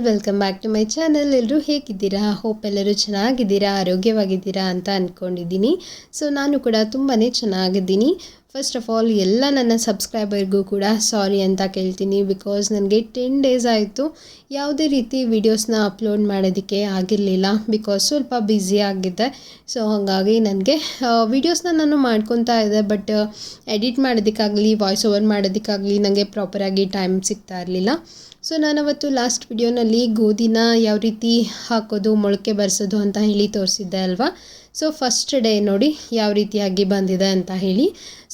All welcome back to my channel ಎಲ್ಲರೂ ಹೇಗಿದ್ದೀರಾ? Hope ಎಲ್ಲರೂ ಚೆನ್ನಾಗಿದ್ದೀರಾ? ಆರೋಗ್ಯವಾಗಿದ್ದೀರಾ ಅಂತ ಅಂದ್ಕೊಂಡಿದ್ದೀನಿ ಸೊ ನಾನು ಕೂಡ ತುಂಬಾ ಚೆನ್ನಾಗಿದ್ದೀನಿ. ಫಸ್ಟ್ ಆಫ್ ಆಲ್ ಎಲ್ಲ ನನ್ನ ಸಬ್ಸ್ಕ್ರೈಬರ್ಗೂ ಕೂಡ ಸಾರಿ ಅಂತ ಕೇಳ್ತೀನಿ ಬಿಕಾಸ್ ನನಗೆ ಟೆನ್ ಡೇಸ್ ಆಯಿತು. ಯಾವುದೇ ರೀತಿ ವೀಡಿಯೋಸ್ನ ಅಪ್ಲೋಡ್ ಮಾಡೋದಕ್ಕೆ ಆಗಿರಲಿಲ್ಲ ಬಿಕಾಸ್ ಸ್ವಲ್ಪ ಬ್ಯುಸಿ ಆಗಿದ್ದೆ. ಸೊ ಹಾಗಾಗಿ ನನಗೆ ವೀಡಿಯೋಸ್ನ ನಾನು ಮಾಡ್ಕೊತಾ ಇದ್ದೆ ಬಟ್ ಎಡಿಟ್ ಮಾಡೋದಕ್ಕಾಗಲಿ ವಾಯ್ಸ್ ಓವರ್ ಮಾಡೋದಕ್ಕಾಗಲಿ ನನಗೆ ಪ್ರಾಪರಾಗಿ ಟೈಮ್ ಸಿಗ್ತಾ ಇರಲಿಲ್ಲ. ಸೊ ನಾನು ಅವತ್ತು ಲಾಸ್ಟ್ ವಿಡಿಯೋನಲ್ಲಿ ಗೋಧಿನ ಯಾವ ರೀತಿ ಹಾಕೋದು, ಮೊಳಕೆ ಬರ್ಸೋದು ಅಂತ ಹೇಳಿ ತೋರಿಸಿದ್ದೆ ಅಲ್ವಾ? ಸೊ ಫಸ್ಟ್ ಡೇ ನೋಡಿ ಯಾವ ರೀತಿಯಾಗಿ ಬಂದಿದೆ ಅಂತ ಹೇಳಿ.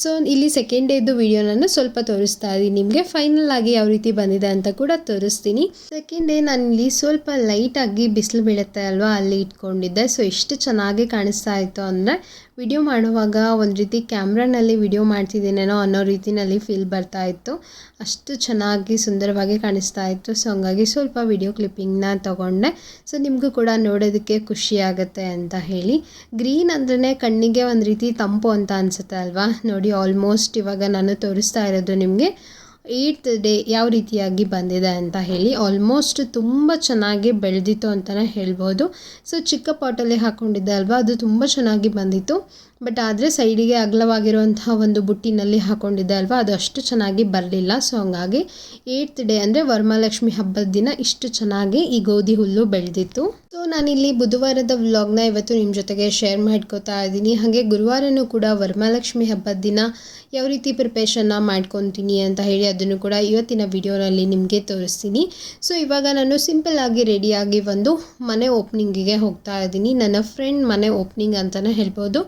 ಸೊ ಇಲ್ಲಿ ಸೆಕೆಂಡ್ ಡೇದು ವಿಡಿಯೋ ನಾನು ಸ್ವಲ್ಪ ತೋರಿಸ್ತಾ ಇದ್ದೀನಿ. ನಿಮಗೆ ಫೈನಲ್ ಆಗಿ ಯಾವ ರೀತಿ ಬಂದಿದೆ ಅಂತ ಕೂಡ ತೋರಿಸ್ತೀನಿ. ಸೆಕೆಂಡ್ ಡೇ ನಾನು ಇಲ್ಲಿ ಸ್ವಲ್ಪ ಲೈಟಾಗಿ ಬಿಸಿಲು ಬೀಳುತ್ತೆ ಅಲ್ವಾ ಅಲ್ಲಿ ಇಟ್ಕೊಂಡಿದ್ದೆ. ಸೊ ಎಷ್ಟು ಚೆನ್ನಾಗಿ ಕಾಣಿಸ್ತಾ ಇತ್ತು ಅಂದರೆ ವಿಡಿಯೋ ಮಾಡುವಾಗ ಒಂದು ರೀತಿ ಕ್ಯಾಮ್ರಾನಲ್ಲಿ ವಿಡಿಯೋ ಮಾಡ್ತಿದ್ದೀನೇನೋ ಅನ್ನೋ ರೀತಿಯಲ್ಲಿ ಫೀಲ್ ಬರ್ತಾ ಇತ್ತು. ಅಷ್ಟು ಚೆನ್ನಾಗಿ ಸುಂದರವಾಗಿ ಕಾಣಿಸ್ತಾ ಇತ್ತು. ಸೊ ಹಂಗಾಗಿ ಸ್ವಲ್ಪ ವಿಡಿಯೋ ಕ್ಲಿಪ್ಪಿಂಗ್ನ ತೊಗೊಂಡೆ. ಸೊ ನಿಮಗೂ ಕೂಡ ನೋಡೋದಕ್ಕೆ ಖುಷಿ ಆಗುತ್ತೆ ಅಂತ ಹೇಳಿ. ಗ್ರೀನ್ ಅಂದ್ರೆ ಕಣ್ಣಿಗೆ ಒಂದು ರೀತಿ ತಂಪು ಅಂತ ಅನಿಸುತ್ತೆ ಅಲ್ವಾ? ನೋಡಿ ಆಲ್ಮೋಸ್ಟ್ ಇವಾಗ ನಾನು ತೋರಿಸ್ತಾ ಇರೋದು ನಿಮಗೆ. ಏಯ್ತ್ ಡೇ ಯಾವ ರೀತಿಯಾಗಿ ಬಂದಿದೆ ಅಂತ ಹೇಳಿ ಆಲ್ಮೋಸ್ಟ್ ತುಂಬ ಚೆನ್ನಾಗಿ ಬೆಳೆದಿತ್ತು ಅಂತಲೇ ಹೇಳ್ಬೋದು. ಸೊ ಚಿಕ್ಕ ಪಾಟಲ್ಲಿ ಹಾಕ್ಕೊಂಡಿದ್ದೆ ಅಲ್ವಾ? ಅದು ತುಂಬ ಚೆನ್ನಾಗಿ ಬಂದಿತ್ತು. ಬಟ್ ಆದರೆ ಸೈಡಿಗೆ ಅಗಲವಾಗಿರುವಂತಹ ಒಂದು ಬುಟ್ಟಿನಲ್ಲಿ ಹಾಕ್ಕೊಂಡಿದ್ದೆ ಅಲ್ವಾ? ಅದು ಅಷ್ಟು ಚೆನ್ನಾಗಿ ಬರಲಿಲ್ಲ. ಸೊ ಹಂಗಾಗಿ ಏಯ್ತ್ ಡೇ ಅಂದರೆ ವರಮಹಾಲಕ್ಷ್ಮಿ ಹಬ್ಬದ ದಿನ ಇಷ್ಟು ಚೆನ್ನಾಗಿ ಈ ಗೋಧಿ ಹುಲ್ಲು ಬೆಳೆದಿತ್ತು. ಸೊ ನಾನಿಲ್ಲಿ ಬುಧವಾರದ ವ್ಲಾಗ್ನ ಇವತ್ತು ನಿಮ್ಮ ಜೊತೆಗೆ ಶೇರ್ ಮಾಡ್ಕೋತಾ ಇದ್ದೀನಿ. ಹಾಗೆ ಗುರುವಾರನೂ ಕೂಡ ವರಮಹಾಲಕ್ಷ್ಮಿ ಹಬ್ಬದ ದಿನ ಯಾವ ರೀತಿ ಪ್ರಿಪ್ರೇಷನ್ನ ಮಾಡ್ಕೊತೀನಿ ಅಂತ ಹೇಳಿ ಅದನ್ನು ಕೂಡ ಇವತ್ತಿನ ವಿಡಿಯೋನಲ್ಲಿ ನಿಮಗೆ ತೋರಿಸ್ತೀನಿ. ಸೊ ಇವಾಗ ನಾನು ಸಿಂಪಲ್ ಆಗಿ ರೆಡಿಯಾಗಿ ಒಂದು ಮನೆ ಓಪನಿಂಗಿಗೆ ಹೋಗ್ತಾ ಇದ್ದೀನಿ. ನನ್ನ ಫ್ರೆಂಡ್ ಮನೆ ಓಪನಿಂಗ್ ಅಂತಲೇ ಹೇಳ್ಬೋದು.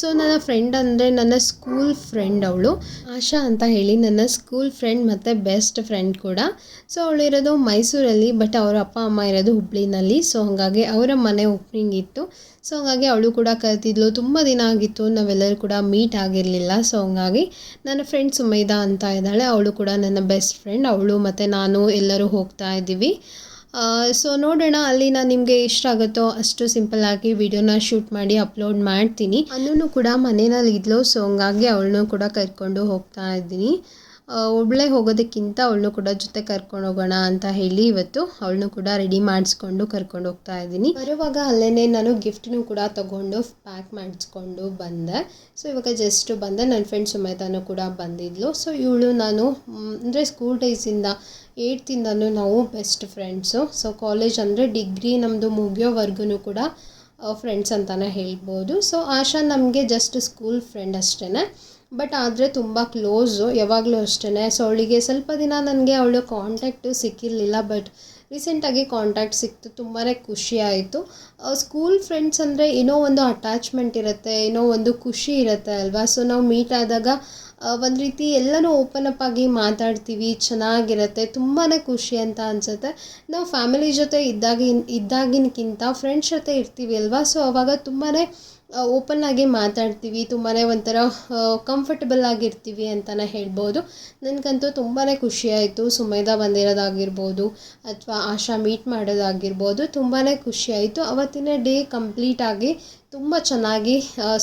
ಸೊ ನನ್ನ ಫ್ರೆಂಡ್ ಅಂದರೆ ನನ್ನ ಸ್ಕೂಲ್ ಫ್ರೆಂಡ್ ಅವಳು, ಆಶಾ ಅಂತ ಹೇಳಿ ನನ್ನ ಸ್ಕೂಲ್ ಫ್ರೆಂಡ್ ಮತ್ತು ಬೆಸ್ಟ್ ಫ್ರೆಂಡ್ ಕೂಡ. ಸೊ ಇರೋದು ಮೈಸೂರಲ್ಲಿ ಬಟ್ ಅವರ ಅಪ್ಪ, ಅಮ್ಮ ಇರೋದು ಹುಬ್ಳಿನಲ್ಲಿ. ಸೊ ಹಾಗಾಗಿ ಅವರ ಮನೆ ಓಪನಿಂಗ್ ಇತ್ತು. ಸೊ ಹಂಗಾಗಿ ಅವಳು ಕೂಡ ಕರೆತಿದ್ಲು ತುಂಬ ದಿನ ಆಗಿತ್ತು, ನಾವೆಲ್ಲರೂ ಕೂಡ ಮೀಟ್ ಆಗಿರಲಿಲ್ಲ. ಸೊ ಹಂಗಾಗಿ ನನ್ನ ಫ್ರೆಂಡ್ ಸುಮೈದಾ ಅಂತ ಇದ್ದಾಳೆ. ಅವಳು ಕೂಡ ನನ್ನ ಬೆಸ್ಟ್ ಫ್ರೆಂಡ್ ಅವಳು ಮತ್ತು ನಾನು ಎಲ್ಲರೂ ಹೋಗ್ತಾ ಇದ್ದೀವಿ. ಸೊ ನೋಡೋಣ, ಅಲ್ಲಿ ನಾನು ನಿಮಗೆ ಇಷ್ಟ ಆಗುತ್ತೋ ಅಷ್ಟು ಸಿಂಪಲ್ ಆಗಿ ವಿಡಿಯೋನ ಶೂಟ್ ಮಾಡಿ ಅಪ್ಲೋಡ್ ಮಾಡ್ತೀನಿ. ಅನ್ನೂ ಕೂಡ ಮನೆಯಲ್ಲಿ ಇದ್ಲು ಸೊ ಹಂಗಾಗಿ ಅವಳನ್ನೂ ಕೂಡ ಕರ್ಕೊಂಡು ಹೋಗ್ತಾ ಇದ್ದೀನಿ. ಒಬ್ಬಳೇ ಹೋಗೋದಕ್ಕಿಂತ ಅವಳನ್ನು ಕೂಡ ಜೊತೆ ಕರ್ಕೊಂಡು ಹೋಗೋಣ ಅಂತ ಹೇಳಿ ಇವತ್ತು ಅವಳನ್ನು ಕೂಡ ರೆಡಿ ಮಾಡಿಸ್ಕೊಂಡು ಕರ್ಕೊಂಡು ಹೋಗ್ತಾ ಇದ್ದೀನಿ. ಬರುವಾಗ ಅಲ್ಲೇ ನಾನು ಗಿಫ್ಟ್ನು ಕೂಡ ತಗೊಂಡು ಪ್ಯಾಕ್ ಮಾಡಿಸ್ಕೊಂಡು ಬಂದೆ. ಸೊ ಇವಾಗ ಜಸ್ಟ್ ಬಂದೆ ನನ್ನ ಫ್ರೆಂಡ್ ಸುಮೇತಾನು ಕೂಡ ಬಂದಿದ್ಲು. ಸೊ ಇವಳು ನಾನು ಅಂದರೆ ಸ್ಕೂಲ್ ಡೇಸಿಂದ ಏಟ್ತಿಂದನೂ ನಾವು ಬೆಸ್ಟ್ ಫ್ರೆಂಡ್ಸು ಸೊ ಕಾಲೇಜ್ ಅಂದರೆ ಡಿಗ್ರಿ ನಮ್ಮದು ಮುಗಿಯೋವರೆಗೂ ಕೂಡ ಫ್ರೆಂಡ್ಸ್ ಅಂತಲೇ ಹೇಳ್ಬೋದು. ಸೊ ಆಶಾ ನಮಗೆ ಜಸ್ಟ್ ಸ್ಕೂಲ್ ಫ್ರೆಂಡ್ ಅಷ್ಟೇ ಬಟ್ ಆದರೆ ತುಂಬ ಕ್ಲೋಸು ಯಾವಾಗಲೂ ಅಷ್ಟೇ ಸೊ ಅವಳಿಗೆ ಸ್ವಲ್ಪ ದಿನ ನನಗೆ ಅವಳ ಕಾಂಟ್ಯಾಕ್ಟು ಸಿಕ್ಕಿರಲಿಲ್ಲ ಬಟ್ ರೀಸೆಂಟಾಗಿ ಕಾಂಟ್ಯಾಕ್ಟ್ ಸಿಕ್ತು ತುಂಬಾ ಖುಷಿ ಆಯಿತು. ಸ್ಕೂಲ್ ಫ್ರೆಂಡ್ಸ್ ಅಂದರೆ ಏನೋ ಒಂದು ಅಟ್ಯಾಚ್ಮೆಂಟ್ ಇರುತ್ತೆ, ಏನೋ ಒಂದು ಖುಷಿ ಇರುತ್ತೆ ಅಲ್ವಾ? ಸೊ ನಾವು ಮೀಟ್ ಆದಾಗ ಒಂದು ರೀತಿ ಎಲ್ಲನೂ ಓಪನ್ ಅಪ್ ಆಗಿ ಮಾತಾಡ್ತೀವಿ, ಚೆನ್ನಾಗಿರುತ್ತೆ ತುಂಬಾ ಖುಷಿ ಅಂತ ಅನಿಸುತ್ತೆ. ನಾವು ಫ್ಯಾಮಿಲಿ ಜೊತೆ ಇದ್ದಾಗಿನ ಇದ್ದಾಗಿನಕ್ಕಿಂತ ಫ್ರೆಂಡ್ಸ್ ಜೊತೆ ಇರ್ತೀವಿ ಅಲ್ವಾ? ಸೊ ಅವಾಗ ತುಂಬಾ ಓಪನ್ ಆಗಿ ಮಾತಾಡ್ತೀವಿ ತುಂಬಾ ಒಂಥರ ಕಂಫರ್ಟಬಲ್ ಆಗಿರ್ತೀವಿ ಅಂತಲೇ ಹೇಳ್ಬೋದು. ನನಗಂತೂ ತುಂಬಾ ಖುಷಿ ಆಯಿತು ಸುಮೇಧ ಬಂದಿರೋದಾಗಿರ್ಬೋದು, ಅಥವಾ ಆಶಾ ಮೀಟ್ ಮಾಡೋದಾಗಿರ್ಬೋದು ತುಂಬಾ ಖುಷಿ ಆಯಿತು ಅವತ್ತಿನ ಡೇ ಕಂಪ್ಲೀಟಾಗಿ ತುಂಬ ಚೆನ್ನಾಗಿ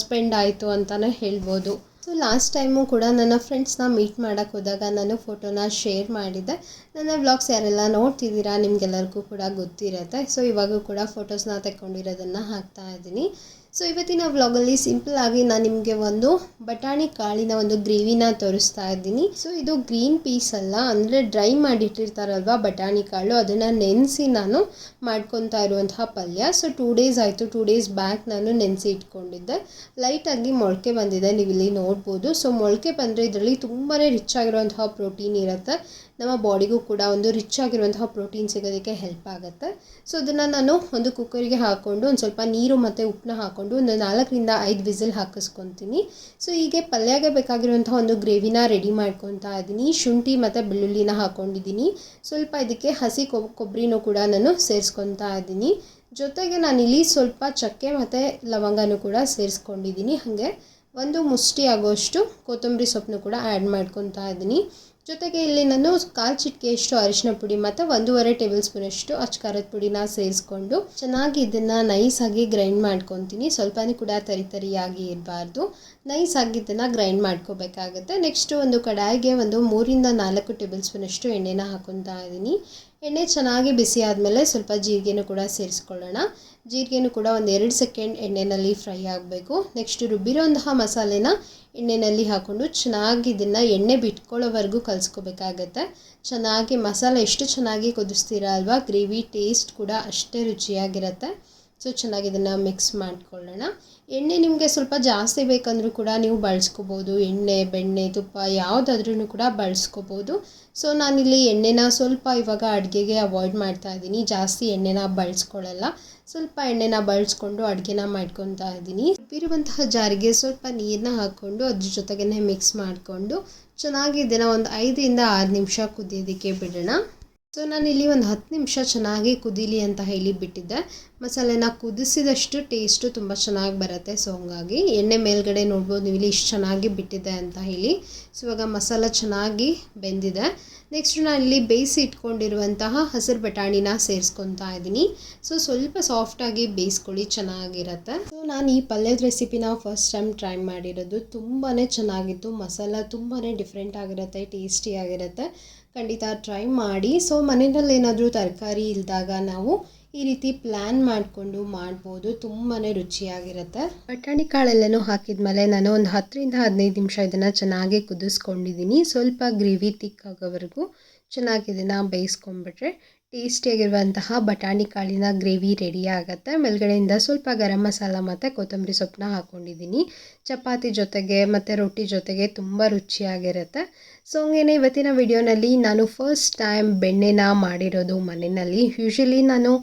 ಸ್ಪೆಂಡ್ ಆಯಿತು ಅಂತಲೇ ಹೇಳ್ಬೋದು. ಸೊ ಲಾಸ್ಟ್ ಟೈಮು ಕೂಡ ನನ್ನ ಫ್ರೆಂಡ್ಸ್ನ ಮೀಟ್ ಮಾಡೋಕ್ಕೆ ಹೋದಾಗ ನಾನು ಫೋಟೋನ ಶೇರ್ ಮಾಡಿದ್ದೆ. ನನ್ನ ವ್ಲಾಗ್ಸ್ ಯಾರೆಲ್ಲ ನೋಡ್ತಿದ್ದೀರಾ ನಿಮಗೆಲ್ಲರಿಗೂ ಕೂಡ ಗೊತ್ತಿರುತ್ತೆ. ಸೊ ಇವಾಗೂ ಕೂಡ ಫೋಟೋಸ್ನ ತೆಕ್ಕೊಂಡಿರೋದನ್ನು ಹಾಕ್ತಾ ಇದ್ದೀನಿ. ಸೊ ಇವತ್ತಿನ ವ್ಲಾಗಲ್ಲಿ ಸಿಂಪಲ್ ಆಗಿ ನಾನು ನಿಮಗೆ ಒಂದು ಬಟಾಣಿ ಕಾಳಿನ ಒಂದು ಗ್ರೇವಿನ ತೋರಿಸ್ತಾ ಇದ್ದೀನಿ. ಸೊ ಇದು ಗ್ರೀನ್ ಪೀಸ್ ಅಲ್ಲ, ಅಂದರೆ ಡ್ರೈ ಮಾಡಿಟ್ಟಿರ್ತಾರಲ್ವ ಬಟಾಣಿ ಕಾಳು, ಅದನ್ನು ನೆನೆಸಿ ನಾನು ಮಾಡ್ಕೊತಾ ಇರುವಂತಹ ಪಲ್ಯ. ಸೊ ಟೂ ಡೇಸ್ ಆಯಿತು ಟೂ ಡೇಸ್ ಬ್ಯಾಕ್ ನಾನು ನೆನೆಸಿ ಇಟ್ಕೊಂಡಿದ್ದೆ. ಲೈಟಾಗಿ ಮೊಳಕೆ ಬಂದಿದೆ ನೀವು ಇಲ್ಲಿ ನೋಡ್ಬೋದು. ಸೊ ಮೊಳಕೆ ಬಂದರೆ ಇದರಲ್ಲಿ ತುಂಬಾ ರಿಚ್ ಆಗಿರುವಂತಹ ಪ್ರೋಟೀನ್ ಇರುತ್ತೆ. ನಮ್ಮ ಬಾಡಿಗೂ ಕೂಡ ಒಂದು ರಿಚ್ ಆಗಿರುವಂತಹ ಪ್ರೋಟೀನ್ ಸಿಗೋದಕ್ಕೆ ಹೆಲ್ಪ್ ಆಗುತ್ತೆ. ಸೊ ಅದನ್ನು ನಾನು ಒಂದು ಕುಕ್ಕರಿಗೆ ಹಾಕ್ಕೊಂಡು ಒಂದು ಸ್ವಲ್ಪ ನೀರು ಮತ್ತು ಉಪ್ಪನ್ನ ಹಾಕ್ಕೊಂಡು ಒಂದು ನಾಲ್ಕರಿಂದ ಐದು ವಿಸಿಲ್ ಹಾಕಿಸ್ಕೊತೀನಿ. ಸೊ ಹೀಗೆ ಪಲ್ಯಗೆ ಬೇಕಾಗಿರುವಂತಹ ಒಂದು ಗ್ರೇವಿನ ರೆಡಿ ಮಾಡ್ಕೊತಾ ಇದ್ದೀನಿ. ಶುಂಠಿ ಮತ್ತು ಬೆಳ್ಳುಳ್ಳಿನ ಹಾಕ್ಕೊಂಡಿದ್ದೀನಿ ಸ್ವಲ್ಪ ಇದಕ್ಕೆ ಹಸಿ ಕೊಬ್ಬರಿನೂ ಕೂಡ ನಾನು ಸೇರಿಸ್ಕೊತಾ ಇದ್ದೀನಿ. ಜೊತೆಗೆ ನಾನಿಲ್ಲಿ ಸ್ವಲ್ಪ ಚಕ್ಕೆ ಮತ್ತು ಲವಂಗನೂ ಕೂಡ ಸೇರಿಸ್ಕೊಂಡಿದ್ದೀನಿ. ಹಾಗೆ ಒಂದು ಮುಷ್ಟಿ ಆಗೋಷ್ಟು ಕೊತ್ತಂಬರಿ ಸೊಪ್ಪನ್ನು ಕೂಡ ಆ್ಯಡ್ ಮಾಡ್ಕೊತಾ ಇದ್ದೀನಿ. ಜೊತೆಗೆ ಇಲ್ಲಿ ನಾನು ಕಾಲು ಚಿಟಿಕೆಯಷ್ಟು ಅರಿಶಿನ ಪುಡಿ ಮತ್ತು ಒಂದೂವರೆ ಟೇಬಲ್ ಸ್ಪೂನಷ್ಟು ಖಾರದ ಪುಡಿನ ಸೇರಿಸ್ಕೊಂಡು ಚೆನ್ನಾಗಿ ಇದನ್ನು ನೈಸಾಗಿ ಗ್ರೈಂಡ್ ಮಾಡ್ಕೊತೀನಿ. ಸ್ವಲ್ಪನೇ ಕೂಡ ತರಿ ತರಿಯಾಗಿ ಇರಬಾರ್ದು. ನೈಸಾಗಿ ಇದನ್ನು ಗ್ರೈಂಡ್ ಮಾಡ್ಕೋಬೇಕಾಗುತ್ತೆ. ನೆಕ್ಸ್ಟು ಒಂದು ಕಡಾಯಿಗೆ ಒಂದು ಮೂರಿಂದ ನಾಲ್ಕು ಟೇಬಲ್ ಸ್ಪೂನಷ್ಟು ಎಣ್ಣೆನ ಹಾಕೊತಾ ಇದ್ದೀನಿ ಎಣ್ಣೆ ಚೆನ್ನಾಗಿ ಬಿಸಿ ಆದಮೇಲೆ ಸ್ವಲ್ಪ ಜೀರಿಗೆನೂ ಕೂಡ ಸೇರಿಸ್ಕೊಳ್ಳೋಣ. ಜೀರಿಗೆನೂ ಕೂಡ ಒಂದು ಎರಡು ಸೆಕೆಂಡ್ ಎಣ್ಣೆಯಲ್ಲಿ ಫ್ರೈ ಆಗಬೇಕು. ನೆಕ್ಸ್ಟ್ ರುಬ್ಬಿರೋಂತಹ ಮಸಾಲೆನ ಎಣ್ಣೆಯಲ್ಲಿ ಹಾಕ್ಕೊಂಡು ಚೆನ್ನಾಗಿ ಇದನ್ನು ಎಣ್ಣೆ ಬಿಟ್ಕೊಳ್ಳೋವರೆಗೂ ಕಲಿಸ್ಕೋಬೇಕಾಗತ್ತೆ. ಚೆನ್ನಾಗಿ ಮಸಾಲೆ ಎಷ್ಟು ಚೆನ್ನಾಗಿ ಕುದಿಸ್ತೀರ ಅಲ್ವಾ, ಗ್ರೇವಿ ಟೇಸ್ಟ್ ಕೂಡ ಅಷ್ಟೇ ರುಚಿಯಾಗಿರುತ್ತೆ. ಸೊ ಚೆನ್ನಾಗಿ ಇದನ್ನು ಮಿಕ್ಸ್ ಮಾಡ್ಕೊಳ್ಳೋಣ. ಎಣ್ಣೆ ನಿಮಗೆ ಸ್ವಲ್ಪ ಜಾಸ್ತಿ ಬೇಕಂದ್ರೂ ಕೂಡ ನೀವು ಬಳಸ್ಕೋಬೋದು. ಎಣ್ಣೆ, ಬೆಣ್ಣೆ, ತುಪ್ಪ ಯಾವುದಾದ್ರೂ ಕೂಡ ಬಳಸ್ಕೋಬೋದು. ಸೊ ನಾನಿಲ್ಲಿ ಎಣ್ಣೆನ ಸ್ವಲ್ಪ ಇವಾಗ ಅಡುಗೆಗೆ ಅವಾಯ್ಡ್ ಮಾಡ್ತಾ ಇದ್ದೀನಿ. ಜಾಸ್ತಿ ಎಣ್ಣೆನ ಬಳಸ್ಕೊಳ್ಳಲ್ಲ. ಸ್ವಲ್ಪ ಎಣ್ಣೆನ ಬಳಸ್ಕೊಂಡು ಅಡುಗೆನ ಮಾಡ್ಕೊತಾ ಇದ್ದೀನಿ. ಇರುವಂತಹ ಜಾರಿಗೆ ಸ್ವಲ್ಪ ನೀರನ್ನ ಹಾಕ್ಕೊಂಡು ಅದ್ರ ಜೊತೆಗೇ ಮಿಕ್ಸ್ ಮಾಡಿಕೊಂಡು ಚೆನ್ನಾಗಿ ಇದನ್ನು ಒಂದು ಐದರಿಂದ ಆರು ನಿಮಿಷ ಕುದಿಯೋದಕ್ಕೆ ಬಿಡೋಣ. ಸೊ ಇಲ್ಲಿ ಒಂದು ಹತ್ತು ನಿಮಿಷ ಚೆನ್ನಾಗಿ ಕುದೀಲಿ ಅಂತ ಹೇಳಿ ಬಿಟ್ಟಿದ್ದೆ ಮಸಾಲೆನ ಕುದಿಸಿದಷ್ಟು ಟೇಸ್ಟು ತುಂಬ ಚೆನ್ನಾಗಿ ಬರುತ್ತೆ. ಸೊ ಹಂಗಾಗಿ ಎಣ್ಣೆ ಮೇಲ್ಗಡೆ ನೋಡ್ಬೋದು ನೀವು ಇಲ್ಲಿ ಇಷ್ಟು ಚೆನ್ನಾಗಿ ಬಿಟ್ಟಿದೆ ಅಂತ ಹೇಳಿ. ಸೊ ಇವಾಗ ಮಸಾಲ ಚೆನ್ನಾಗಿ ಬೆಂದಿದೆ. ನೆಕ್ಸ್ಟ್ ನಾನು ಇಲ್ಲಿ ಬೇಯಿಸಿ ಇಟ್ಕೊಂಡಿರುವಂತಹ ಹಸಿರು ಬಟಾಣಿನ ಸೇರಿಸ್ಕೊತಾ ಇದ್ದೀನಿ. ಸೊ ಸ್ವಲ್ಪ ಸಾಫ್ಟಾಗಿ ಬೇಯಿಸ್ಕೊಳ್ಳಿ, ಚೆನ್ನಾಗಿರುತ್ತೆ. ಸೊ ನಾನು ಈ ಪಲ್ಯದ ರೆಸಿಪಿನ ಫಸ್ಟ್ ಟೈಮ್ ಟ್ರೈ ಮಾಡಿರೋದು ತುಂಬಾ ಚೆನ್ನಾಗಿತ್ತು. ಮಸಾಲ ತುಂಬಾ ಡಿಫ್ರೆಂಟ್ ಆಗಿರುತ್ತೆ ಟೇಸ್ಟಿಯಾಗಿರುತ್ತೆ ಖಂಡಿತ ಟ್ರೈ ಮಾಡಿ. ಸೊ ಮನೆಯಲ್ಲಿ ಏನಾದರೂ ತರಕಾರಿ ಇಲ್ದಾಗ ನಾವು ಈ ರೀತಿ ಪ್ಲ್ಯಾನ್ ಮಾಡಿಕೊಂಡು ಮಾಡ್ಬೋದು. ತುಂಬಾ ರುಚಿಯಾಗಿರುತ್ತೆ. ಬಟಾಣಿ ಕಾಳೆಲ್ಲನೂ ಹಾಕಿದ್ಮೇಲೆ ನಾನು ಒಂದು ಹತ್ತರಿಂದ ಹದಿನೈದು ನಿಮಿಷ ಇದನ್ನು ಚೆನ್ನಾಗಿ ಕುದಿಸ್ಕೊಂಡಿದ್ದೀನಿ. ಸ್ವಲ್ಪ ಗ್ರೇವಿ ತಿಕ್ಕಾಗೋವರೆಗೂ ಚೆನ್ನಾಗಿ ಇದನ್ನು ಬೇಯಿಸ್ಕೊಂಡ್ಬಿಟ್ರೆ ಟೇಸ್ಟಿಯಾಗಿರುವಂತಹ ಬಟಾಣಿ ಕಾಳಿನ ಗ್ರೇವಿ ರೆಡಿ ಆಗುತ್ತೆ. ಮೇಲ್ಗಡೆಯಿಂದ ಸ್ವಲ್ಪ ಗರಂ ಮಸಾಲ ಮತ್ತು ಕೊತ್ತಂಬರಿ ಸೊಪ್ಪನ್ನ ಹಾಕ್ಕೊಂಡಿದ್ದೀನಿ ಚಪಾತಿ ಜೊತೆಗೆ ಮತ್ತು ರೊಟ್ಟಿ ಜೊತೆಗೆ ತುಂಬ ರುಚಿಯಾಗಿರುತ್ತೆ. ಸೊ ಹಂಗೇನೆ ಇವತ್ತಿನ ವಿಡಿಯೋನಲ್ಲಿ ನಾನು ಫಸ್ಟ್ ಟೈಮ್ ಬೆಣ್ಣೆನ ಮಾಡಿರೋದು ಮನೆಯಲ್ಲಿ. ಯೂಶಲಿ ನಾನು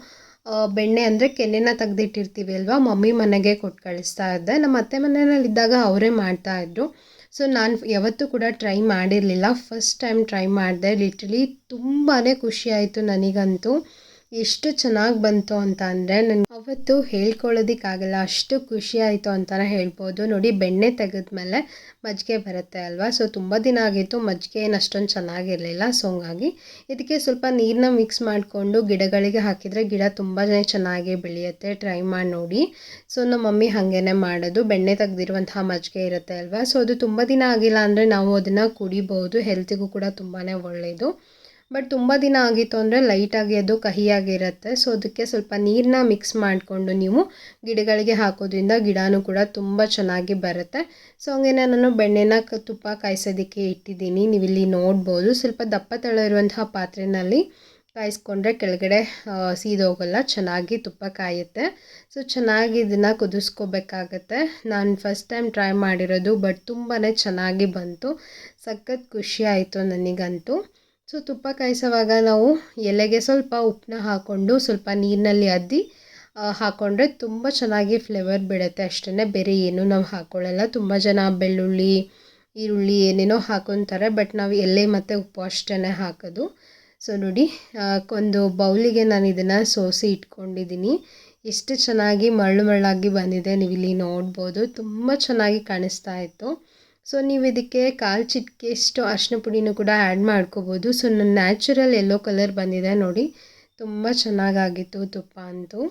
ಬೆಣ್ಣೆ ಅಂದರೆ ಕೆನೆನ ತೆಗೆದಿಟ್ಟಿರ್ತೀವಿ ಅಲ್ವಾ? ಮಮ್ಮಿ ಮನೆಗೆ ಕೊಟ್ಟು ಕಳಿಸ್ತಾ ಇದ್ದೆ. ನಮ್ಮ ಅತ್ತೆ ಮನೆಯಲ್ಲಿದ್ದಾಗ ಅವರೇ ಮಾಡ್ತಾಯಿದ್ರು ಸೊ ನಾನು ಯಾವತ್ತೂ ಕೂಡ ಟ್ರೈ ಮಾಡಿರಲಿಲ್ಲ. ಫಸ್ಟ್ ಟೈಮ್ ಟ್ರೈ ಮಾಡಿದೆ. ಲಿಟ್ರಲಿ ತುಂಬಾ ಖುಷಿಯಾಯಿತು ನನಗಂತೂ. ಎಷ್ಟು ಚೆನ್ನಾಗಿ ಬಂತು ಅಂತ ಅಂದರೆ ನನಗೆ ಅವತ್ತು ಹೇಳ್ಕೊಳ್ಳೋದಕ್ಕಾಗಲ್ಲ, ಅಷ್ಟು ಖುಷಿ ಆಯಿತು ಅಂತಲೇ ಹೇಳ್ಬೋದು. ನೋಡಿ, ಬೆಣ್ಣೆ ತೆಗೆದ್ಮೇಲೆ ಮಜ್ಜಿಗೆ ಬರುತ್ತೆ ಅಲ್ವಾ? ಸೊ ತುಂಬ ದಿನ ಆಗಿತ್ತು, ಮಜ್ಜಿಗೆ ಏನು ಅಷ್ಟೊಂದು ಚೆನ್ನಾಗಿರಲಿಲ್ಲ. ಸೊ ಹಂಗಾಗಿ ಇದಕ್ಕೆ ಸ್ವಲ್ಪ ನೀರನ್ನ ಮಿಕ್ಸ್ ಮಾಡಿಕೊಂಡು ಗಿಡಗಳಿಗೆ ಹಾಕಿದರೆ ಗಿಡ ತುಂಬಾ ಚೆನ್ನಾಗಿ ಬೆಳೆಯುತ್ತೆ. ಟ್ರೈ ಮಾಡಿ ನೋಡಿ. ಸೊ ನಮ್ಮ ಮಮ್ಮಿ ಹಾಗೇನೆ ಮಾಡೋದು. ಬೆಣ್ಣೆ ತೆಗೆದಿರುವಂತಹ ಮಜ್ಜಿಗೆ ಇರುತ್ತೆ ಅಲ್ವಾ? ಸೊ ಅದು ತುಂಬ ದಿನ ಆಗಿಲ್ಲ ಅಂದರೆ ನಾವು ಅದನ್ನು ಕುಡಿಬೋದು. ಹೆಲ್ತಿಗೂ ಕೂಡ ತುಂಬಾ ಒಳ್ಳೆಯದು ಬಟ್ ತುಂಬ ದಿನ ಆಗಿತ್ತು ಅಂದರೆ ಲೈಟಾಗಿ ಅದು ಕಹಿಯಾಗಿರುತ್ತೆ. ಸೊ ಅದಕ್ಕೆ ಸ್ವಲ್ಪ ನೀರನ್ನ ಮಿಕ್ಸ್ ಮಾಡಿಕೊಂಡು ನೀವು ಗಿಡಗಳಿಗೆ ಹಾಕೋದ್ರಿಂದ ಗಿಡನೂ ಕೂಡ ತುಂಬ ಚೆನ್ನಾಗಿ ಬರುತ್ತೆ. ಸೊ ಹಂಗೇನೆ ನಾನು ಬೆಣ್ಣೆನ ತುಪ್ಪ ಕಾಯಿಸೋದಕ್ಕೆ ಇಟ್ಟಿದ್ದೀನಿ. ನೀವು ಇಲ್ಲಿ ನೋಡ್ಬೋದು. ಸ್ವಲ್ಪ ದಪ್ಪ ತಳ ಇರುವಂತಹ ಪಾತ್ರೆಯಲ್ಲಿ ಕಾಯಿಸ್ಕೊಂಡ್ರೆ ಕೆಳಗಡೆ ಸೀದೋಗಲ್ಲ. ಚೆನ್ನಾಗಿ ತುಪ್ಪ ಕಾಯುತ್ತೆ. ಸೊ ಚೆನ್ನಾಗಿ ಇದನ್ನು ಕುದಿಸ್ಕೋಬೇಕಾಗತ್ತೆ. ನಾನು ಫಸ್ಟ್ ಟೈಮ್ ಟ್ರೈ ಮಾಡಿರೋದು ಬಟ್ ತುಂಬಾ ಚೆನ್ನಾಗಿ ಬಂತು. ಸಖತ್ ಖುಷಿ ಆಯಿತು ನನಗಂತೂ. ಸೊ ತುಪ್ಪ ಕಾಯಿಸೋವಾಗ ನಾವು ಎಲೆಗೆ ಸ್ವಲ್ಪ ಉಪ್ಪನ್ನ ಹಾಕ್ಕೊಂಡು ಸ್ವಲ್ಪ ನೀರಿನಲ್ಲಿ ಅದ್ದಿ ಹಾಕ್ಕೊಂಡ್ರೆ ತುಂಬ ಚೆನ್ನಾಗಿ ಫ್ಲೇವರ್ ಬಿಡುತ್ತೆ. ಅಷ್ಟೇ ಬೇರೆ ಏನೂ ನಾವು ಹಾಕ್ಕೊಳ್ಳಲ್ಲ ತುಂಬ ಜನ ಬೆಳ್ಳುಳ್ಳಿ, ಈರುಳ್ಳಿ ಏನೇನೋ ಹಾಕೊತಾರೆ ಬಟ್ ನಾವು ಎಲೆ ಮತ್ತು ಉಪ್ಪು ಅಷ್ಟೇ ಹಾಕೋದು. ಸೊ ನೋಡಿ ಒಂದು ಬೌಲಿಗೆ ನಾನು ಇದನ್ನು ಸೋಸಿ ಇಟ್ಕೊಂಡಿದ್ದೀನಿ ಎಷ್ಟು ಚೆನ್ನಾಗಿ ಮರಳು ಮರಳಾಗಿ ಬಂದಿದೆ ನೀವು ಇಲ್ಲಿ ನೋಡ್ಬೋದು. ತುಂಬ ಚೆನ್ನಾಗಿ ಕಾಣಿಸ್ತಾ ಇತ್ತು. ಸೊ ನೀವು ಇದಕ್ಕೆ ಕಾಲು ಚಿಟಿಕೆಯಷ್ಟು ಅರಿಶಿನ ಪುಡಿನೂ ಕೂಡ ಆ್ಯಡ್ ಮಾಡ್ಕೋಬೋದು. ಸೊ ನನ್ನ ನ್ಯಾಚುರಲ್ ಎಲ್ಲೋ ಕಲರ್ ಬಂದಿದೆ ನೋಡಿ. ತುಂಬ ಚೆನ್ನಾಗಾಗಿತ್ತು ತುಪ್ಪ ಅಂತೂ.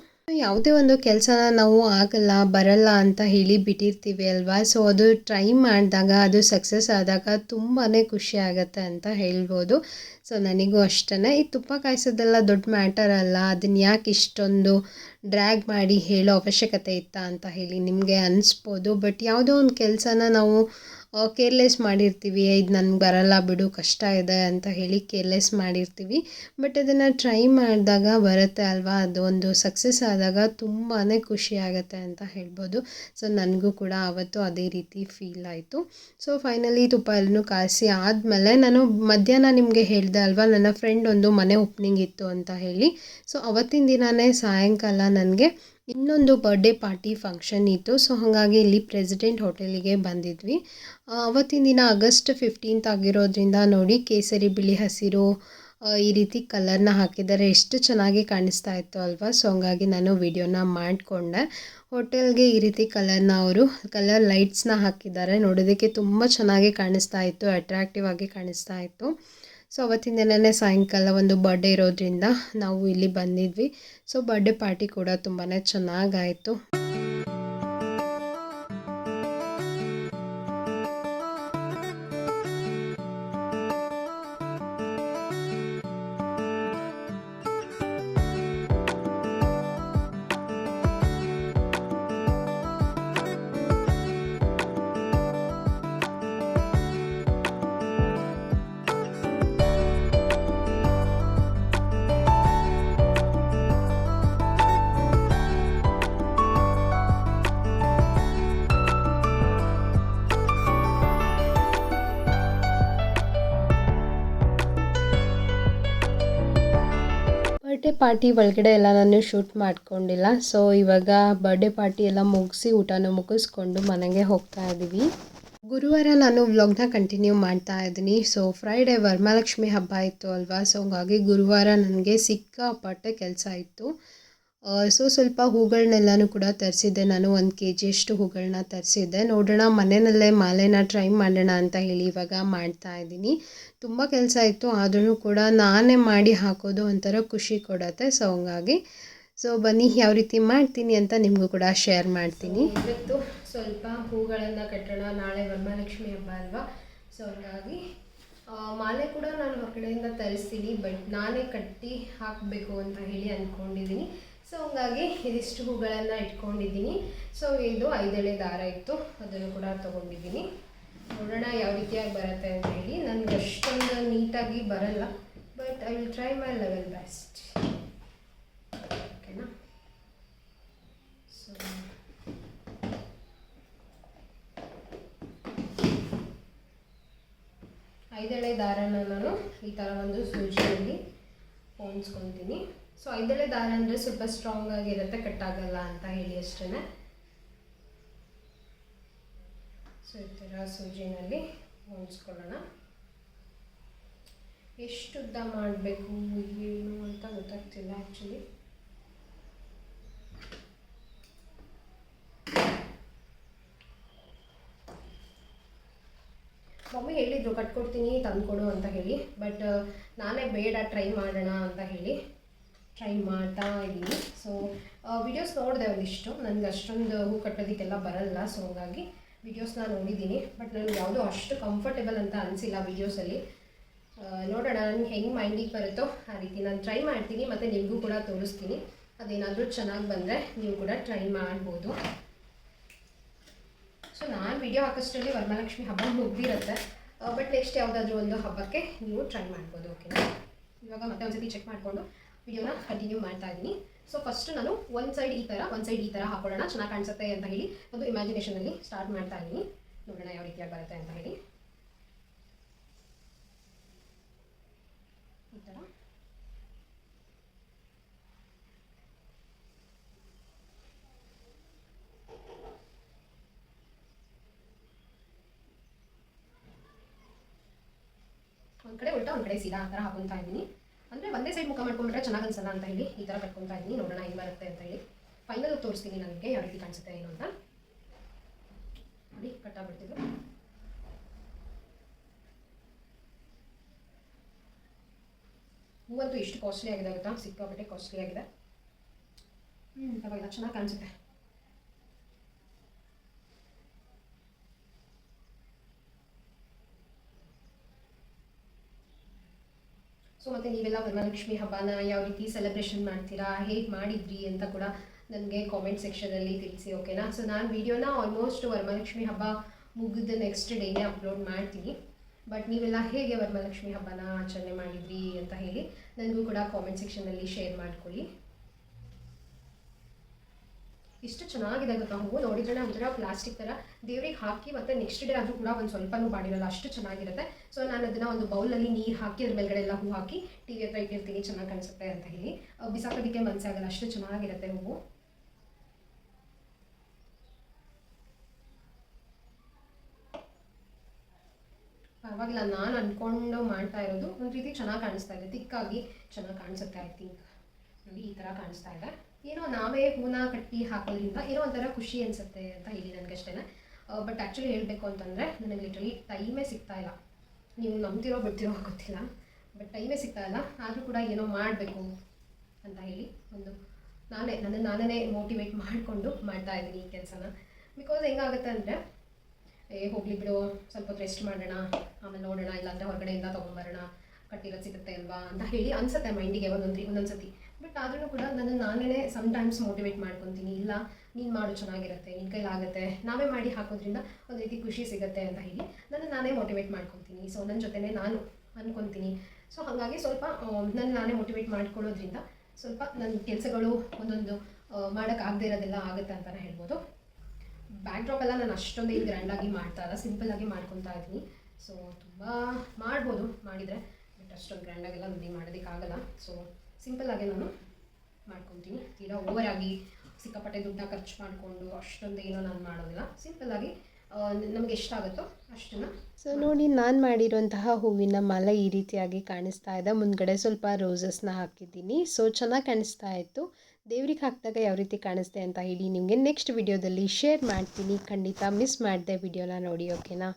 ಯಾವುದೇ ಒಂದು ಕೆಲಸನ ನಾವು ಆಗಲ್ಲ, ಬರಲ್ಲ ಅಂತ ಹೇಳಿ ಬಿಟ್ಟಿರ್ತೀವಿ ಅಲ್ವಾ? ಸೊ ಅದು ಟ್ರೈ ಮಾಡಿದಾಗ, ಅದು ಸಕ್ಸಸ್ ಆದಾಗ ತುಂಬಾ ಖುಷಿ ಆಗುತ್ತೆ ಅಂತ ಹೇಳ್ಬೋದು. ಸೊ ನನಗೂ ಅಷ್ಟೇ ಈ ತುಪ್ಪ ಕಾಯಿಸೋದೆಲ್ಲ ದೊಡ್ಡ ಮ್ಯಾಟರ್ ಅಲ್ಲ. ಅದನ್ನು ಯಾಕೆ ಇಷ್ಟೊಂದು ಡ್ರ್ಯಾಗ್ ಮಾಡಿ ಹೇಳೋ ಅವಶ್ಯಕತೆ ಇತ್ತಾ ಅಂತ ಹೇಳಿ ನಿಮಗೆ ಅನಿಸ್ಬೋದು. ಬಟ್ ಯಾವುದೋ ಒಂದು ಕೆಲಸನ ನಾವು ಕೇರ್ಲೆಸ್ ಮಾಡಿರ್ತೀವಿ, ಇದು ನನಗೆ ಬರಲ್ಲ ಬಿಡು, ಕಷ್ಟ ಇದೆ ಅಂತ ಹೇಳಿ ಕೇರ್ಲೆಸ್ ಮಾಡಿರ್ತೀವಿ. ಬಟ್ ಅದನ್ನು ಟ್ರೈ ಮಾಡಿದಾಗ ಬರುತ್ತೆ ಅಲ್ವಾ? ಅದು ಒಂದು ಸಕ್ಸಸ್ ಆದಾಗ ತುಂಬಾ ಖುಷಿ ಆಗುತ್ತೆ ಅಂತ ಹೇಳ್ಬೋದು. ಸೊ ನನಗೂ ಕೂಡ ಆವತ್ತು ಅದೇ ರೀತಿ ಫೀಲ್ ಆಯಿತು. ಸೊ ಫೈನಲಿ ತುಪ್ಪ ಎಲ್ಲನೂ ಕಾಯಿಸಿ ಆದಮೇಲೆ ನಾನು ಮಧ್ಯಾಹ್ನ ನಿಮಗೆ ಹೇಳಿದೆ ಅಲ್ವಾ? ನನ್ನ ಫ್ರೆಂಡ್ ಒಂದು ಮನೆ ಓಪನಿಂಗ್ ಇತ್ತು ಅಂತ ಹೇಳಿ. ಸೊ ಅವತ್ತಿನ ದಿನವೇ ಸಾಯಂಕಾಲ ನನಗೆ ಇನ್ನೊಂದು ಬರ್ಡೇ ಪಾರ್ಟಿ ಫಂಕ್ಷನ್ ಇತ್ತು. ಸೊ ಹಾಗಾಗಿ ಇಲ್ಲಿ ಪ್ರೆಸಿಡೆಂಟ್ ಹೋಟೆಲಿಗೆ ಬಂದಿದ್ವಿ. ಅವತ್ತಿನ ದಿನ ಆಗಸ್ಟ್ ಫಿಫ್ಟೀನ್ತ್ ಆಗಿರೋದ್ರಿಂದ ನೋಡಿ ಕೇಸರಿ, ಬಿಳಿ ಹಸಿರು ಈ ರೀತಿ ಕಲರ್ನ ಹಾಕಿದ್ದಾರೆ. ಎಷ್ಟು ಚೆನ್ನಾಗಿ ಕಾಣಿಸ್ತಾ ಇತ್ತು ಅಲ್ವಾ? ಸೊ ಹಂಗಾಗಿ ನಾನು ವಿಡಿಯೋನ ಮಾಡಿಕೊಂಡೆ. ಹೋಟೆಲ್ಗೆ ಈ ರೀತಿ ಕಲರ್ನ ಅವರು ಕಲರ್ ಲೈಟ್ಸ್ನ ಹಾಕಿದ್ದಾರೆ. ನೋಡೋದಕ್ಕೆ ತುಂಬ ಚೆನ್ನಾಗಿ ಕಾಣಿಸ್ತಾ ಇತ್ತು ಅಟ್ರಾಕ್ಟಿವ್ ಆಗಿ ಕಾಣಿಸ್ತಾ ಇತ್ತು. ಸೊ ಅವತ್ತಿನ ದಿನವೇ ಸಾಯಂಕಾಲ ಒಂದು ಬರ್ಡೇ ಇರೋದ್ರಿಂದ ನಾವು ಇಲ್ಲಿ ಬಂದಿದ್ವಿ. ಸೊ ಬರ್ಡೇ ಪಾರ್ಟಿ ಕೂಡ ತುಂಬಾ ಚೆನ್ನಾಗಾಯಿತು. ಬರ್ಡೇ ಪಾರ್ಟಿ ಒಳಗಡೆ ಎಲ್ಲ ನಾನು ಶೂಟ್ ಮಾಡ್ಕೊಂಡಿಲ್ಲ. ಸೊ ಇವಾಗ ಬರ್ಡೇ ಪಾರ್ಟಿ ಎಲ್ಲ ಮುಗಿಸಿ ಊಟನೂ ಮುಗಿಸ್ಕೊಂಡು ಮನೆಗೆ ಹೋಗ್ತಾ ಇದ್ದೀವಿ ಗುರುವಾರ ನಾನು ವ್ಲಾಗ್ನ ಕಂಟಿನ್ಯೂ ಮಾಡ್ತಾ ಇದ್ದೀನಿ. ಸೊ ಫ್ರೈಡೇ ವರಮಹಾಲಕ್ಷ್ಮಿ ಹಬ್ಬ ಇತ್ತು ಅಲ್ವಾ? ಸೊ ಹಂಗಾಗಿ ಗುರುವಾರ ನನಗೆ ಸಿಕ್ಕಾಪಟ್ಟೆ ಕೆಲಸ ಇತ್ತು. ಸೊ ಸ್ವಲ್ಪ ಹೂಗಳನ್ನೆಲ್ಲನೂ ಕೂಡ ತರಿಸಿದ್ದೆ. ನಾನು ಒಂದು ಕೆ ಜಿಯಷ್ಟು ಹೂಗಳನ್ನ ತರಿಸಿದ್ದೆ. ನೋಡೋಣ, ಮನೆಯಲ್ಲೇ ಮಾಲೆನ ಟ್ರೈ ಮಾಡೋಣ ಅಂತ ಹೇಳಿ ಇವಾಗ ಮಾಡ್ತಾ ಇದ್ದೀನಿ. ತುಂಬ ಕೆಲಸ ಇತ್ತು, ಆದ್ರೂ ಕೂಡ ನಾನೇ ಮಾಡಿ ಹಾಕೋದು ಒಂಥರ ಖುಷಿ ಕೊಡತ್ತೆ ಸೊ ಹಂಗಾಗಿ. ಸೊ ಬನ್ನಿ, ಯಾವ ರೀತಿ ಮಾಡ್ತೀನಿ ಅಂತ ನಿಮಗೂ ಕೂಡ ಶೇರ್ ಮಾಡ್ತೀನಿ. ಇವತ್ತು ಸ್ವಲ್ಪ ಹೂಗಳನ್ನು ಕಟ್ಟೋಣ. ನಾಳೆ ವರಮಹಾಲಕ್ಷ್ಮಿ ಹಬ್ಬ ಅಲ್ವಾ? ಸೊ ಹಂಗಾಗಿ ಮಾಲೆ ಕೂಡ ನಾನು ಹೊರಗಡೆಯಿಂದ ತರಿಸ್ತೀನಿ ಬಟ್ ನಾನೇ ಕಟ್ಟಿ ಹಾಕಬೇಕು ಅಂತ ಹೇಳಿ ಅಂದ್ಕೊಂಡಿದ್ದೀನಿ. ಸೊ ಹಂಗಾಗಿ ಇದಿಷ್ಟು ಹೂಗಳನ್ನು ಇಟ್ಕೊಂಡಿದ್ದೀನಿ. ಸೊ ಇದು ಐದೆಳೆ ದಾರ ಇತ್ತು. ಅದನ್ನು ಕೂಡ ತೊಗೊಂಡಿದ್ದೀನಿ. ನೋಡೋಣ ಯಾವ ರೀತಿಯಾಗಿ ಬರುತ್ತೆ ಅಂತ ಹೇಳಿ. ನನಗೆ ಅಷ್ಟೊಂದು ನೀಟಾಗಿ ಬರಲ್ಲ. But I will try my level best ಓಕೆನಾ ಸೊ ಐದೆಳೆ ದಾರನ ನಾನು ಈ ಥರ ಒಂದು ಸೂಜಿಯಲ್ಲಿ ಹೊಂದ್ಸ್ಕೊತೀನಿ ಸೊ ಐದೆಳೆ ದಾರ ಅಂದರೆ ಸ್ವಲ್ಪ ಸ್ಟ್ರಾಂಗ್ ಆಗಿರುತ್ತೆ, ಕಟ್ಟಾಗಲ್ಲ ಅಂತ ಹೇಳಿ ಅಷ್ಟೇ ಸೊ ಈ ಥರ ಸೂಜಿನಲ್ಲಿ ಹೊಂದಿಸ್ಕೊಳ್ಳೋಣ ಎಷ್ಟು ಉದ್ದ ಮಾಡಬೇಕು? ಏನು ಅಂತ ಗೊತ್ತಾಗ್ತಿಲ್ಲ ಆ್ಯಕ್ಚುಲಿ ಮಮ್ಮಿ ಹೇಳಿದ್ರು, ಕಟ್ಕೊಡ್ತೀನಿ, ತಂದುಕೊಡು ಅಂತ ಹೇಳಿ. ಬಟ್ ನಾನೇ ಬೇಡ ಟ್ರೈ ಮಾಡೋಣ ಅಂತ ಹೇಳಿ. ಟ್ರೈ ಮಾಡ್ತಾ ಇದ್ದೀನಿ. ಸೊ ವಿಡಿಯೋಸ್ ನೋಡಿದೆ ಒಂದಿಷ್ಟು. ನನಗೆ ಅಷ್ಟೊಂದು ಹೂ ಕಟ್ಟೋದಕ್ಕೆಲ್ಲ ಬರಲ್ಲ. ಸೊ ಹಂಗಾಗಿ ವಿಡಿಯೋಸ್ನ ನೋಡಿದ್ದೀನಿ. ಬಟ್ ನನಗೆ ಯಾವುದೂ ಅಷ್ಟು ಕಂಫರ್ಟೇಬಲ್ ಅಂತ ಅನಿಸಿಲ್ಲ ವಿಡಿಯೋಸಲ್ಲಿ ನೋಡೋಣ ನನಗೆ ಹೆಂಗೆ ಮೈಂಡಿಗೆ ಬರುತ್ತೋ ಆ ರೀತಿ ನಾನು ಟ್ರೈ ಮಾಡ್ತೀನಿ. ಮತ್ತು ನಿಮಗೂ ಕೂಡ ತೋರಿಸ್ತೀನಿ. ಅದೇನಾದರೂ ಚೆನ್ನಾಗಿ ಬಂದರೆ ನೀವು ಕೂಡ ಟ್ರೈ ಮಾಡ್ಬೋದು. ಸೊ ನಾನು ವಿಡಿಯೋ ಹಾಕೋಷ್ಟರಲ್ಲಿ ವರಮಹಾಲಕ್ಷ್ಮಿ ಹಬ್ಬ ಮುಗ್ದಿರುತ್ತೆ. ಬಟ್ ನೆಕ್ಸ್ಟ್ ಯಾವುದಾದ್ರೂ ಒಂದು ಹಬ್ಬಕ್ಕೆ ನೀವು ಟ್ರೈ ಮಾಡ್ಬೋದು ಓಕೆನಾ ಇವಾಗ ಮತ್ತೆ ಒಂದ್ಸತಿ ಚೆಕ್ ಮಾಡಿಕೊಂಡು ವಿಡಿಯೋನ ಕಂಟಿನ್ಯೂ ಮಾಡ್ತಾ ಇದ್ದೀನಿ. ಸೊ ಫಸ್ಟ್ ನಾನು ಒಂದು ಸೈಡ್ ಈ ಥರ ಒಂದು ಸೈಡ್ ಈ ಥರ ಹಾಕೊಳ್ಳೋಣ. ಚೆನ್ನಾಗಿ ಕಾಣಿಸುತ್ತೆ ಅಂತ ಹೇಳಿ ಒಂದು ಇಮ್ಯಾಜಿನೇಷನಲ್ಲಿ ಸ್ಟಾರ್ಟ್ ಮಾಡ್ತಾ ಇದ್ದೀನಿ. ನೋಡೋಣ ಯಾವ ರೀತಿಯಾಗಿ ಬರುತ್ತೆ ಅಂತ ಹೇಳಿ. ಈ ಥರ ಒಂದು ಕಡೆ ಉಲ್ಟಾ, ಒಂದು ಕಡೆ ಸೀದಾ ಆ ಥರ ಹಾಕೊತಾ ಇದ್ದೀನಿ. ಅಂದರೆ ಒಂದೇ ಸೈಡ್ ಮುಖ ಮಾಡ್ಕೊಂಡ್ರೆ ಚೆನ್ನಾಗಿ ಅನ್ಸಲ್ಲ ಅಂತ ಹೇಳಿ ಈ ಥರ ಕಟ್ಕೊತಾ ಇದ್ದೀನಿ. ನೋಡೋಣ ಹೆಂಗೆ ಬರುತ್ತೆ ಅಂತ ಹೇಳಿ. ಫೈನಲ್ ತೋರಿಸ್ತೀನಿ ನನಗೆ ಯಾವ ರೀತಿ ಕಾಣಿಸುತ್ತೆ ಏನು ಅಂತ. ನೋಡಿ ಕಟ್ಟಾಗ್ಬಿಡ್ತಿದ್ದು ಹೂವಂತೂ ಇಷ್ಟು ಕಾಸ್ಟ್ಲಿ ಆಗಿದೆ ಗೊತ್ತಾ? ಸಿಕ್ಕಾಪಟ್ಟೆ ಕಾಸ್ಟ್ಲಿ ಆಗಿದೆ. ಹ್ಞೂ ಪರವಾಗಿಲ್ಲ ಚೆನ್ನಾಗಿ ಕಾಣಿಸುತ್ತೆ. ಸೊ ಮತ್ತು ನೀವೆಲ್ಲ ವರಮಹಾಲಕ್ಷ್ಮಿ ಹಬ್ಬನ ಯಾವ ರೀತಿ ಸೆಲೆಬ್ರೇಷನ್ ಮಾಡ್ತೀರಾ? ಹೇಗೆ ಮಾಡಿದ್ರಿ ಅಂತ ಕೂಡ ನನಗೆ ಕಾಮೆಂಟ್ ಸೆಕ್ಷನಲ್ಲಿ ತಿಳಿಸಿ ಓಕೆನಾ ಸೊ ನಾನು ವಿಡಿಯೋನ ಆಲ್ಮೋಸ್ಟ್ ವರಮಹಾಲಕ್ಷ್ಮಿ ಹಬ್ಬ ಮುಗಿದ ನೆಕ್ಸ್ಟ್ ಡೇನೇ ಅಪ್ಲೋಡ್ ಮಾಡ್ತೀನಿ. ಬಟ್ ನೀವೆಲ್ಲ ಹೇಗೆ ವರಮಹಾಲಕ್ಷ್ಮಿ ಹಬ್ಬನ ಆಚರಣೆ ಮಾಡಿದ್ರಿ ಅಂತ ಹೇಳಿ ನನಗೂ ಕೂಡ ಕಾಮೆಂಟ್ ಸೆಕ್ಷನಲ್ಲಿ ಶೇರ್ ಮಾಡ್ಕೊಳ್ಳಿ ಇಷ್ಟು ಚೆನ್ನಾಗಿದೆ ಗೊತ್ತಾ? ಹೂವು ನೋಡಿದ್ರೆ ಒಂಥರ ಪ್ಲಾಸ್ಟಿಕ್ ಥರ ದೇವ್ರಿಗೆ ಹಾಕಿ ಮತ್ತೆ ನೆಕ್ಸ್ಟ್ ಡೇ ಆದರೂ ಕೂಡ ಒಂದು ಸ್ವಲ್ಪನೂ ಮಾಡಿರಲ್ಲ ಅಷ್ಟು ಚೆನ್ನಾಗಿರುತ್ತೆ. ಸೊ ನಾನು ಅದನ್ನು ಒಂದು ಬೌಲಲ್ಲಿ ನೀರು ಹಾಕಿ, ಅದ್ರ ಮೇಲ್ಗಡೆ ಎಲ್ಲ ಹೂ ಹಾಕಿ ಟಿ ವಿ ಹತ್ರ ಇಟ್ಟಿರ್ತೀನಿ ಚೆನ್ನಾಗಿ ಕಾಣಿಸುತ್ತೆ ಅಂತ ಹೇಳಿ. ಬಿಸಾಕೋದಕ್ಕೆ ಮನಸ್ಸಾಗಲ್ಲ ಅಷ್ಟು ಚೆನ್ನಾಗಿರುತ್ತೆ ಹೂವು. ಪರವಾಗಿಲ್ಲ, ನಾನು ಅಂದ್ಕೊಂಡು ಮಾಡ್ತಾ ಇರೋದು ಒಂದು ರೀತಿ ಚೆನ್ನಾಗಿ ಕಾಣಿಸ್ತಾ ಇದೆ. ತಿಕ್ಕಾಗಿ ಚೆನ್ನಾಗಿ ಕಾಣಿಸುತ್ತೆ ಐ ಥಿಂಕ್ ನೋಡಿ, ಈ ಥರ ಕಾಣಿಸ್ತಾ ಇದೆ. ಏನೋ ನಾವೇ ಹೂನ ಕಟ್ಟಿ ಹಾಕೋದ್ರಿಂದ ಏನೋ ಒಂಥರ ಖುಷಿ ಅನಿಸುತ್ತೆ ಅಂತ ಹೇಳಿ ನನಗಷ್ಟೇ ಬಟ್ ಆ್ಯಕ್ಚುಲಿ ಹೇಳಬೇಕು ಅಂತಂದರೆ ನನಗೆ ಲಿಟ್ರಲಿ ಟೈಮೇ ಸಿಗ್ತಾ ಇಲ್ಲ. ನೀವು ನಂಬ್ತಿರೋ ಬಿಡ್ತಿರೋ ಗೊತ್ತಿಲ್ಲ ಬಟ್ ಟೈಮೇ ಸಿಗ್ತಾ ಇಲ್ಲ. ಆದರೂ ಕೂಡ ಏನೋ ಮಾಡಬೇಕು ಅಂತ ಹೇಳಿ ಒಂದು ನಾನೇ, ನನ್ನ ನಾನೇ ಮೋಟಿವೇಟ್ ಮಾಡಿಕೊಂಡು ಮಾಡ್ತಾ ಇದ್ದೀನಿ ಈ ಕೆಲಸನ. ಬಿಕಾಸ್ ಹೆಂಗಾಗುತ್ತೆ ಅಂದರೆ, ಏ ಹೋಗ್ಲಿ ಬಿಡು, ಸ್ವಲ್ಪ ರೆಸ್ಟ್ ಮಾಡೋಣ, ಆಮೇಲೆ ನೋಡೋಣ, ಇಲ್ಲಾಂದರೆ ಹೊರಗಡೆಯಿಂದ ತೊಗೊಂಬರೋಣ ಕಟ್ಟಿರೋದು ಸಿಗುತ್ತೆ ಅಲ್ವಾ ಅಂತ ಹೇಳಿ ಅನ್ಸುತ್ತೆ ಮೈಂಡಿಗೆ ಒಂದೊಂದು ಒಂದೊಂದು ಸತಿ ಬಟ್ ಆದ್ರೂ ಕೂಡ ನನ್ನ ನಾನೇ ಸಮ್ಟೈಮ್ಸ್ ಮೋಟಿವೇಟ್ ಮಾಡ್ಕೊತೀನಿ. ಇಲ್ಲ, ನೀನು ಮಾಡು, ಚೆನ್ನಾಗಿರುತ್ತೆ ನಿನ್ನ ಕೈಲಾಗುತ್ತೆ ನಾವೇ ಮಾಡಿ ಹಾಕೋದ್ರಿಂದ ಒಂದು ರೀತಿ ಖುಷಿ ಸಿಗುತ್ತೆ ಅಂತ ಹೇಳಿ ನನ್ನ ನಾನೇ ಮೋಟಿವೇಟ್ ಮಾಡ್ಕೊತೀನಿ. ಸೊ ನನ್ನ ಜೊತೆನೇ ನಾನು ಅನ್ಕೊತೀನಿ. ಸೊ ಹಾಗಾಗಿ ಸ್ವಲ್ಪ ನನ್ನ ನಾನೇ ಮೋಟಿವೇಟ್ ಮಾಡ್ಕೊಳ್ಳೋದ್ರಿಂದ ಸ್ವಲ್ಪ ನನ್ನ ಕೆಲಸಗಳು ಒಂದೊಂದು ಮಾಡೋಕ್ಕಾಗದೇ ಇರೋದೆಲ್ಲ ಆಗುತ್ತೆ ಅಂತಲೇ ಹೇಳ್ಬೋದು. ಬ್ಯಾಕ್ ಡ್ರಾಪ್ ಎಲ್ಲ ನಾನು ಅಷ್ಟೊಂದು ಇಲ್ಲಿ ಗ್ರ್ಯಾಂಡಾಗಿ ಮಾಡ್ತಾ ಇಲ್ಲ. ಸಿಂಪಲ್ಲಾಗಿ ಮಾಡ್ಕೊತಾ ಇದ್ದೀನಿ. ಸೊ ತುಂಬ ಮಾಡ್ಬೋದು ಮಾಡಿದರೆ. ಬಟ್ ಅಷ್ಟೊಂದು ಗ್ರ್ಯಾಂಡಾಗೆಲ್ಲ ನನಗೆ ಮಾಡೋದಕ್ಕಾಗಲ್ಲ. ಸೊ ಸಿಂಪಲ್ಲಾಗೆ ನಾನು ಮಾಡ್ಕೊತೀನಿ. ತೀರಾ ಓವರಾಗಿ ಸಿಕ್ಕಾಪಟ್ಟೆ ದುಡ್ಡನ್ನ ಖರ್ಚು ಮಾಡಿಕೊಂಡು ಅಷ್ಟೊಂದು ಏನೋ ನಾನು ಮಾಡೋದಿಲ್ಲ. ಸಿಂಪಲ್ಲಾಗಿ ನಮ್ಗೆ ಎಷ್ಟಾಗುತ್ತೋ ಅಷ್ಟನ್ನ ಸೊ ನೋಡಿ, ನಾನು ಮಾಡಿರುವಂತಹ ಹೂವಿನ ಮಾಲೆ ಈ ರೀತಿಯಾಗಿ ಕಾಣಿಸ್ತಾ ಇದೆ. ಮುಂದ್ಗಡೆ ಸ್ವಲ್ಪ ರೋಸಸ್ನ ಹಾಕಿದ್ದೀನಿ. ಸೊ ಚೆನ್ನಾಗಿ ಕಾಣಿಸ್ತಾ ಇತ್ತು. ದೇವ್ರಿಗೆ ಹಾಕಿದಾಗ ಯಾವ ರೀತಿ ಕಾಣಿಸ್ತೆ ಅಂತ ಹೇಳಿ ನಿಮಗೆ ನೆಕ್ಸ್ಟ್ ವಿಡಿಯೋದಲ್ಲಿ ಶೇರ್ ಮಾಡ್ತೀನಿ. ಖಂಡಿತ ಮಿಸ್ ಮಾಡಿದೆ ವಿಡಿಯೋನ ನೋಡಿ ಓಕೆನಾ